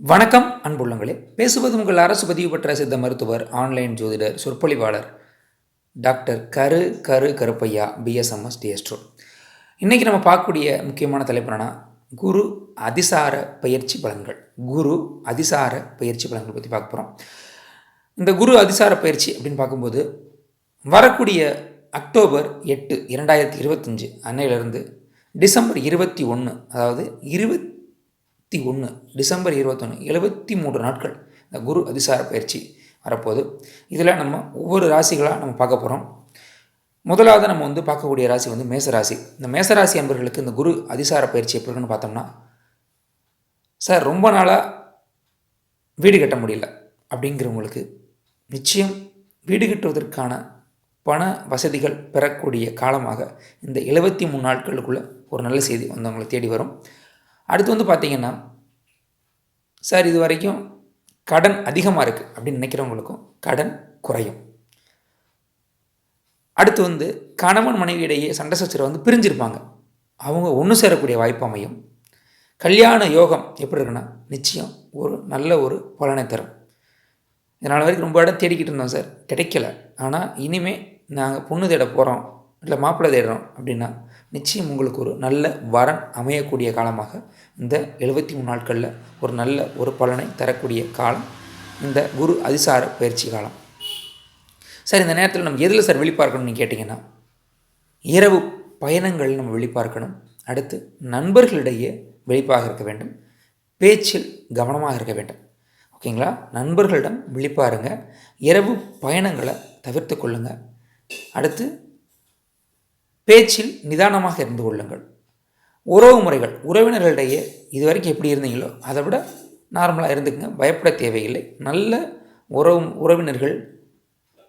வணக்கம் அன்புள்ளங்களே. பேசுவது உங்கள் அரசு பதிவு பெற்ற சித்த மருத்துவர் ஆன்லைன் ஜோதிடர் சொற்பொழிவாளர் டாக்டர் கரு கரு கருப்பையா பிஎஸ்எம்எஸ் டிஎஸ்ட்ரோ இன்றைக்கி நம்ம பார்க்கக்கூடிய முக்கியமான தலைப்புனா என்னன்னா குரு அதிசார பயிற்சி பலன்கள். குரு அதிசார பயிற்சி பலன்கள் பற்றி பார்க்க போகிறோம் இந்த குரு அதிசார பயிற்சி அப்படின்னு பார்க்கும்போது வரக்கூடிய அக்டோபர் எட்டு இரண்டாயிரத்தி இருபத்தஞ்சு அன்னையிலிருந்து டிசம்பர் இருபத்தி ஒன்று அதாவது இருபத்தி ஒன்று டிசம்பர் இருபத்தொன்று எழுபத்தி மூன்று நாட்கள் இந்த குரு அதிசார பயிற்சி வரப்போகுது. இதில் நம்ம ஒவ்வொரு ராசிகளாக நம்ம பார்க்க போகிறோம். முதலாவது நம்ம வந்து பார்க்கக்கூடிய ராசி வந்து மேசராசி. இந்த மேசராசி என்பவர்களுக்கு இந்த குரு அதிசார பயிற்சி எப்படி இருக்குன்னு பார்த்தோம்னா சார் ரொம்ப நாளாக வீடு கட்ட முடியல அப்படிங்கிறவங்களுக்கு நிச்சயம் வீடு கட்டுவதற்கான பண வசதிகள் பெறக்கூடிய காலமாக இந்த எழுபத்தி மூணு நாட்களுக்குள்ளே ஒரு நல்ல செய்தி வந்து அவங்களை தேடி வரும். அடுத்து வந்து பார்த்திங்கன்னா சார் இது வரைக்கும் கடன் அதிகமாக இருக்குது அப்படின்னு நினைக்கிறவங்களுக்கும் கடன் குறையும். அடுத்து வந்து கணவன் மனைவியிடையே சண்டை சச்சரவு வந்து பிரிஞ்சிருப்பாங்க. அவங்க ஒன்று சேரக்கூடிய வாய்ப்பு அமையும். கல்யாண யோகம் எப்படி இருக்குன்னா நிச்சயம் ஒரு நல்ல ஒரு பலனை தரும். இதனால் வரைக்கும் ரொம்ப இடம் தேடிக்கிட்டு இருந்தோம் சார். கிடைக்கல. ஆனால் இனிமேல் நாங்கள் பொண்ணு தேட போகிறோம் இல்லை மாப்பிள்ளை தேடுறோம் அப்படின்னா நிச்சயம் உங்களுக்கு ஒரு நல்ல வரன் அமையக்கூடிய காலமாக இந்த எழுபத்தி மூணு நாட்களில் ஒரு நல்ல ஒரு பலனை தரக்கூடிய காலம் இந்த குரு அதிசார பயிற்சி காலம். சார் இந்த நேரத்தில் நம்ம எதில் சார் வெளிப்பார்க்கணும்னு கேட்டிங்கன்னா இரவு பயணங்கள் நம்ம வெளிப்பார்க்கணும். அடுத்து நண்பர்களிடையே வெளிப்பாக இருக்க வேண்டும். பேச்சில் கவனமாக இருக்க வேண்டும். ஓகேங்களா? நண்பர்களிடம் விழிப்பாருங்க. இரவு பயணங்களை தவிர்த்து கொள்ளுங்கள் அடுத்து பேச்சில் நிதானமாக இருந்து கொள்ளுங்கள். உறவு முறைகள் உறவினர்களிடையே இது வரைக்கும் எப்படி இருந்தீங்களோ அதை விட நார்மலாக இருந்துக்குங்க. பயப்பட தேவையில்லை. நல்ல உறவு உறவினர்கள்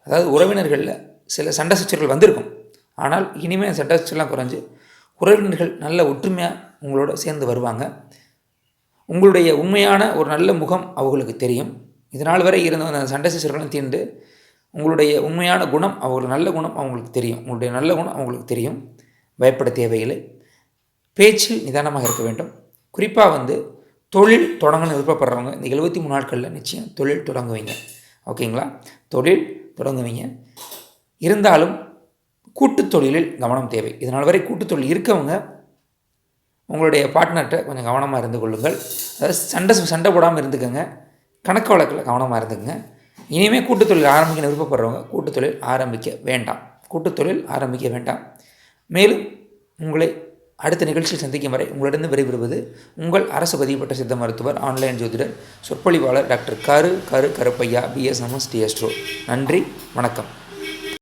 அதாவது உறவினர்களில் சில சண்டை சச்சரவுகள் வந்திருக்கும். ஆனால் இனிமேல் சண்டை சச்சரெலாம் குறைஞ்சி உறவினர்கள் நல்ல ஒற்றுமையாக உங்களோட சேர்ந்து வருவாங்க. உங்களுடைய உண்மையான ஒரு நல்ல முகம் அவங்களுக்கு தெரியும். இதனால் வரை இருந்த அந்த சண்டை சச்சரவுகளும் தீண்டு உங்களுடைய உண்மையான குணம் அவங்களுக்கு நல்ல குணம் அவங்களுக்கு தெரியும். உங்களுடைய நல்ல குணம் அவங்களுக்கு தெரியும். பயப்பட தேவையில்லை. பேச்சில் நிதானமாக இருக்க வேண்டும். குறிப்பாக வந்து தொழில் தொடங்கணும்னு விருப்பப்படுறவங்க இந்த எழுபத்தி மூணு நாட்களில் நிச்சயம் தொழில் தொடங்குவீங்க. ஓகேங்களா? தொழில் தொடங்குவீங்க. இருந்தாலும் கூட்டு தொழிலில் கவனம் தேவை. இதனால் வரை கூட்டுத் தொழில் இருக்கவங்க உங்களுடைய பார்ட்னர்கிட்ட கொஞ்சம் கவனமாக இருந்து கொள்ளுங்கள். அதாவது சண்டை சண்டை போடாமல் இருந்துக்கோங்க. கணக்கு வழக்கில் கவனமாக இருந்துக்குங்க. இனிமேல் கூட்டுத்தொழில் ஆரம்பிக்க விருப்பப்படுறவங்க கூட்டுத்தொழில் ஆரம்பிக்க வேண்டாம். கூட்டுத்தொழில் ஆரம்பிக்க வேண்டாம். மேலும் உங்களை அடுத்த நிகழ்ச்சியில் சந்திக்கும் வரை உங்களிடம் விரைவிடுவது உங்கள் அரசு பதிவுபட்ட சித்த மருத்துவர் ஆன்லைன் ஜோதிடர் சொற்பொழிவாளர் டாக்டர் கரு கரு கருப்பையா பிஎஸ்எம்எஸ் டிஎஸ்ட்ரோ நன்றி வணக்கம்.